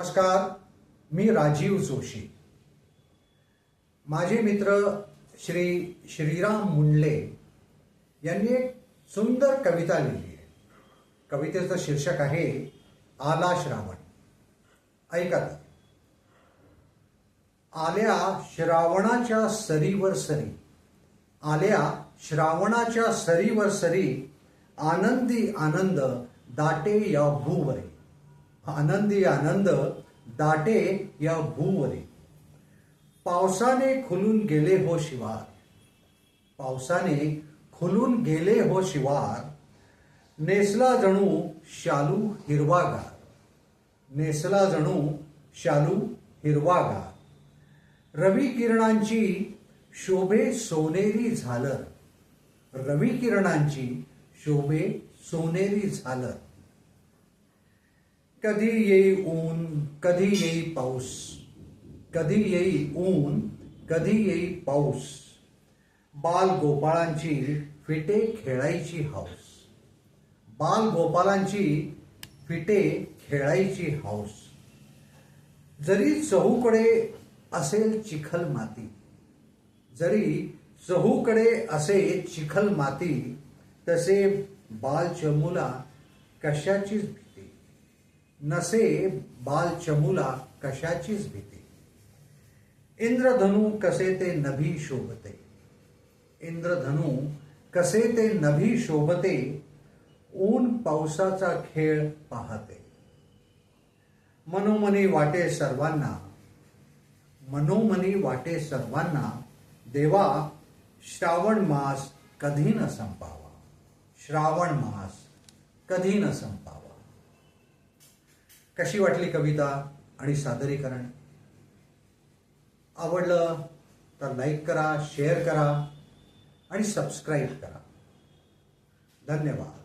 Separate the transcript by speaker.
Speaker 1: नमस्कार मी राजीव जोशी. माझे मित्र श्री श्रीराम मुंडले यांनी एक सुंदर कविता लिहिली आहे. कवितेचं शीर्षक आहे आला श्रावण. ऐका आल्या श्रावणाच्या सरीवर सरी. आल्या श्रावणाच्या सरीवर सरी. आनंदी आनंद दाटे या भूवरी. आनंदी आनंद दाटे या भूवरी पावसाने खुलून गेले हो शिवार. पावसाने खुलून गेले हो शिवार. नेसला जणू शालू हिरवागार. नेसला जणू शालू हिरवागार. रवी किरणांची शोभे सोनेरी झालर. रवी किरणांची शोभे सोनेरी झालं कधी येई ऊन कधी येई पाऊस कधी येई ऊन कधी येई पाऊस. बाल गोपाळांची फिटे खेळायची हौस बाल गोपालांची फिटे खेळायची हौस जरी चहूकडे असेल चिखल माती जरी चहूकडे असे चिखल माती तसे बाल चमूला कशाचीच भीती नसे बालचमूला कशाचीच भीती. इंद्रधनू कसे ते नभी शोभते. इंद्रधनू कसे ते नभी शोभते ऊन पावसाचा खेळ पाहते. मनोमनी वाटे सर्वांना मनोमनी वाटे सर्वांना देवा श्रावण मास कधी न संपावा. श्रावण मास कधी न संपावा. कशी वाटली कविता आणि सादरीकरण? आवडलं तर लाईक करा शेअर करा आणि सबस्क्राईब करा. धन्यवाद.